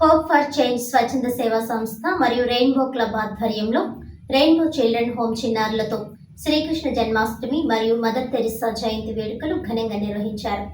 Hope for change స్వచ్ఛంద సేవా సంస్థ మరియు రెయిన్బో క్లబ్ ఆధ్వర్యంలో రెయిన్బో చిల్డ్రన్ హోమ్ చిన్నారులతో శ్రీకృష్ణ జన్మాష్టమి మరియు మదర్ తెరిసా జయంతి వేడుకలు ఘనంగా నిర్వహించారు.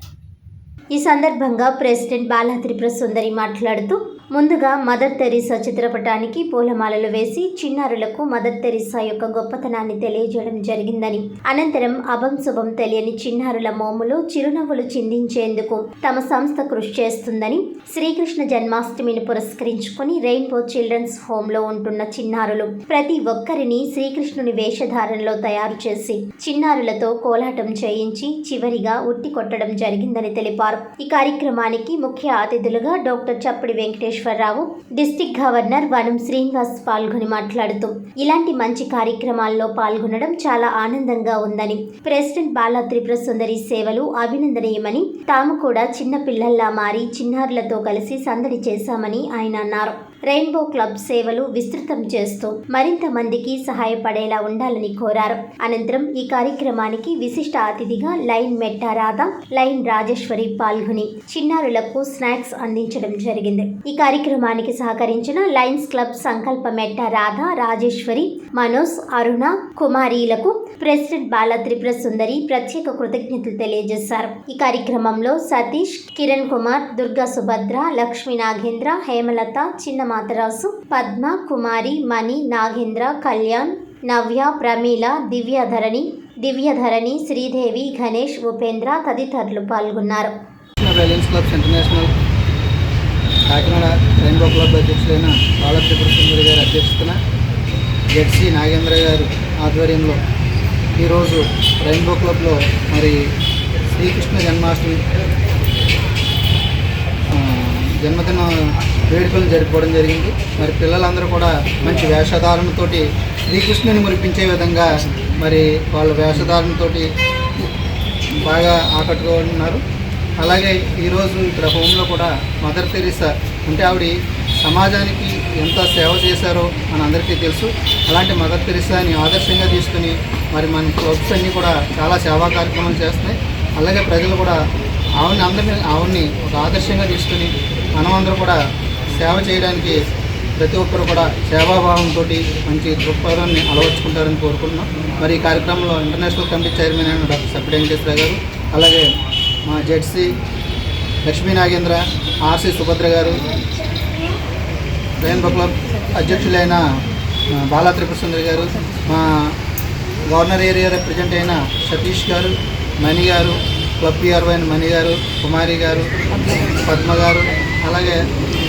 ఈ సందర్భంగా ప్రెసిడెంట్ బాలా త్రిపుర సుందరి మాట్లాడుతూ ముందుగా మదర్ తెరీసా చిత్రపటానికి పూలమాలలు వేసి చిన్నారులకు మదర్ తెరీసా యొక్క గొప్పతనాన్ని తెలియజేయడం జరిగిందని అనంతరం అభం శుభం తెలియని చిన్నారుల మోములో చిరునవ్వులు చిందించేందుకు తమ సంస్థ కృషి చేస్తుందని శ్రీకృష్ణ జన్మాష్టమిని పురస్కరించుకుని రెయిన్బో చిల్డ్రన్స్ హోమ్లో ఉంటున్న చిన్నారులు ప్రతి ఒక్కరిని శ్రీకృష్ణుని వేషధారణలో తయారు చేసి చిన్నారులతో కోలాటం చేయించి చివరిగా ఉట్టి కొట్టడం జరిగిందని తెలిపారు. ఈ కార్యక్రమానికి ముఖ్య అతిథులుగా doctor Chappadi Venkateswararao district governor Vanam Srinivas పాల్గొని మాట్లాడుతూ ఇలాంటి మంచి కార్యక్రమాల్లో పాల్గొనడం చాలా ఆనందంగా ఉందని. ప్రెసిడెంట్ బాలా త్రిపుర సుందరి సేవలు అభినందనీయమని తాము కూడా చిన్న పిల్లల్లా మారి చిన్నారులతో కలిసి సందడి చేశామని ఆయన అన్నారు. రెయిన్బో క్లబ్ సేవలు విస్తృతం చేస్తూ మరింత మందికి సహాయపడేలా ఉండాలని కోరారు. అనంతరం ఈ కార్యక్రమానికి విశిష్ట అతిథిగా లైన్ మెట్టారాధ లైన్ రాజేశ్వరి పాల్గొని చిన్నారులకు స్నాక్స్ అందించడం జరిగింది. ఈ కార్యక్రమానికి సహకరించిన లయన్స్ క్లబ్ సంకల్ప మెట్ట రాధ రాజేశ్వరి మనోజ్ అరుణ కుమారీలకు ప్రెసిడెంట్ బాల త్రిపుర సుందరి ప్రత్యేక కృతజ్ఞతలు తెలియజేశారు. ఈ కార్యక్రమంలో సతీష్ కిరణ్ కుమార్ దుర్గా సుభద్ర లక్ష్మీ నాగేంద్ర హేమలత చిన్న మద్రాసు పద్మ కుమారి మణి నాగేంద్ర కళ్యాణ్ నవ్య ప్రమీల దివ్యధరణి దివ్యధరణి శ్రీదేవి గణేష్ ఉపేంద్ర తదితరులు పాల్గొన్నారు. Reliance clubs international Kakinada rainbow club అధ్యక్షులైన Bala Sundari గారి అధ్యక్షతన జెడ్సీ నాగేంద్ర గారు ఆధ్వర్యంలో ఈరోజు రెయిన్బో క్లబ్లో మరి శ్రీకృష్ణ జన్మాష్టమి జన్మదిన వేడుకలు జరుపుకోవడం జరిగింది. మరి పిల్లలందరూ కూడా మంచి వేషధారణతోటి శ్రీకృష్ణుని మురిపించే విధంగా మరి వాళ్ళ వేషధారణతోటి బాగా ఆకట్టుకున్నారు అలాగే ఈరోజు ఇక్కడ హోమ్లో కూడా మదర్ తెరీసా అంటే ఆవిడ సమాజానికి ఎంత సేవ చేశారో మన అందరికీ తెలుసు. అలాంటి మదర్ తెరీసాని ఆదర్శంగా తీసుకుని మరి మన క్లబ్స్ అన్నీ కూడా చాలా సేవా కార్యక్రమాలు చేస్తున్నాయి. అలాగే ప్రజలు కూడా ఆవిడని అందరినీ ఆవిడని ఒక ఆదర్శంగా తీసుకుని మనమందరూ కూడా సేవ చేయడానికి ప్రతి ఒక్కరు కూడా సేవాభావంతో మంచి దృక్పథాన్ని అలవర్చుకుంటారని కోరుకుంటున్నాం. మరి ఈ కార్యక్రమంలో ఇంటర్నేషనల్ కమిటీ చైర్మన్ అయిన డాక్టర్ సప్పిడి వెంకటేశ్వర గారు అలాగే మా జెడ్సీ లక్ష్మీ నాగేంద్ర ఆర్సి సుభద్ర గారు రెయిన్బో క్లబ్ అధ్యక్షులైన ఆ, బాలా గారు మా గవర్నర్ ఏరియా రిప్రజెంట్ అయిన సతీష్ గారు మణి గారు క్లబ్ పిఆర్ఓ అయిన మణి గారు కుమారి గారు పద్మ గారు అలాగే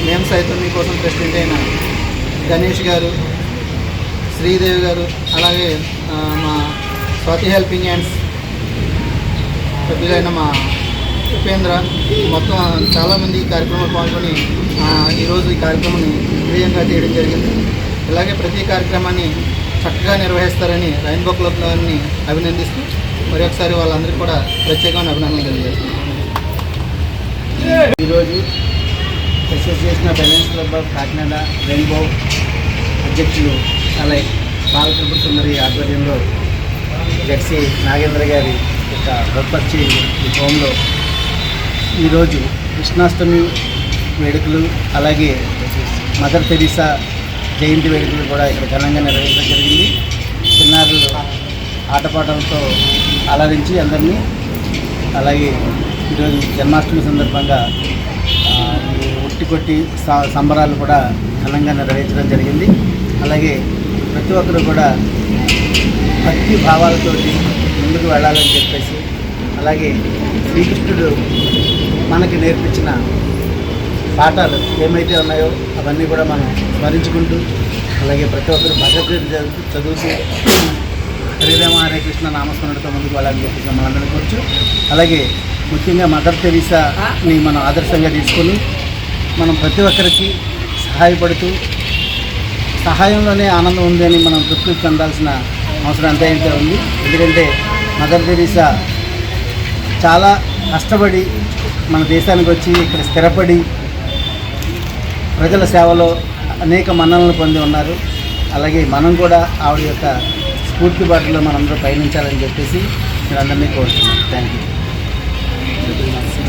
మేము సైతం మీకోసం ప్రెసిడెంట్ అయిన గణేష్ గారు శ్రీదేవి గారు అలాగే మా స్వాతి హెల్పింగ్ హ్యాండ్స్ సభ్యులైన మా ఉపేంద్ర మొత్తం చాలామంది ఈ కార్యక్రమంలో పాల్గొని ఈరోజు ఈ కార్యక్రమాన్ని విజయంగా చేయడం జరిగింది. ఇలాగే ప్రతి కార్యక్రమాన్ని చక్కగా నిర్వహిస్తారని రైన్బో క్లబ్ని అభినందిస్తూ మరి ఒకసారి వాళ్ళందరికీ కూడా ప్రత్యేకమైన అభినందనలు తెలియజేస్తున్నాను. ఈరోజు association of lions club of Kakinada rainbow అధ్యక్షులు అలాగే బాలకృష్ణ సుందరి ఆధ్వర్యంలో. జెడ్సీ నాగేంద్ర గారి యొక్క గొప్పచ్చి ఈ హోంలో ఈరోజు కృష్ణాష్టమి వేడుకలు అలాగే మదర్ తెరీసా జయంతి వేడుకలు కూడా ఇక్కడ ఘనంగా నిర్వహించడం జరిగింది. చిన్నారులు ఆటపాటలతో అలరించి అందరినీ అలాగే ఈరోజు జన్మాష్టమి సందర్భంగా ఈ కొట్టి సంబరాలు కూడా ఘనంగా నిర్వహించడం జరిగింది. అలాగే ప్రతి ఒక్కరు కూడా భక్తి భావాలతోటి ముందుకు వెళ్ళాలని చెప్పేసి అలాగే శ్రీకృష్ణుడు మనకి నేర్పించిన పాఠాలు ఏమైతే ఉన్నాయో అవన్నీ కూడా మనం స్మరించుకుంటూ అలాగే ప్రతి ఒక్కరు భగవద్గీత చదువు చదువుతూ హరిరామ హరే కృష్ణ నామస్మరణతో ముందుకు వెళ్ళాలని చెప్పేసి మనం అనుకోవచ్చు అలాగే ముఖ్యంగా మదర్ తెరీసాని మనం ఆదర్శంగా తీసుకొని మనం ప్రతి ఒక్కరికి సహాయపడుతూ సహాయంలోనే ఆనందం ఉంది అని మనం తృప్తి చెందాల్సిన అవసరం అంతా అయితే ఉంది. ఎందుకంటే మదర్ తెరీసా చాలా కష్టపడి మన దేశానికి వచ్చి ఇక్కడ స్థిరపడి ప్రజల సేవలో అనేక మన్ననలు పొంది ఉన్నారు. అలాగే మనం కూడా ఆవిడ యొక్క స్ఫూర్తి బాటలో మనందరూ పయనించాలని చెప్పేసి మీరు అందరినీ కోరుతున్నాను థ్యాంక్ యూ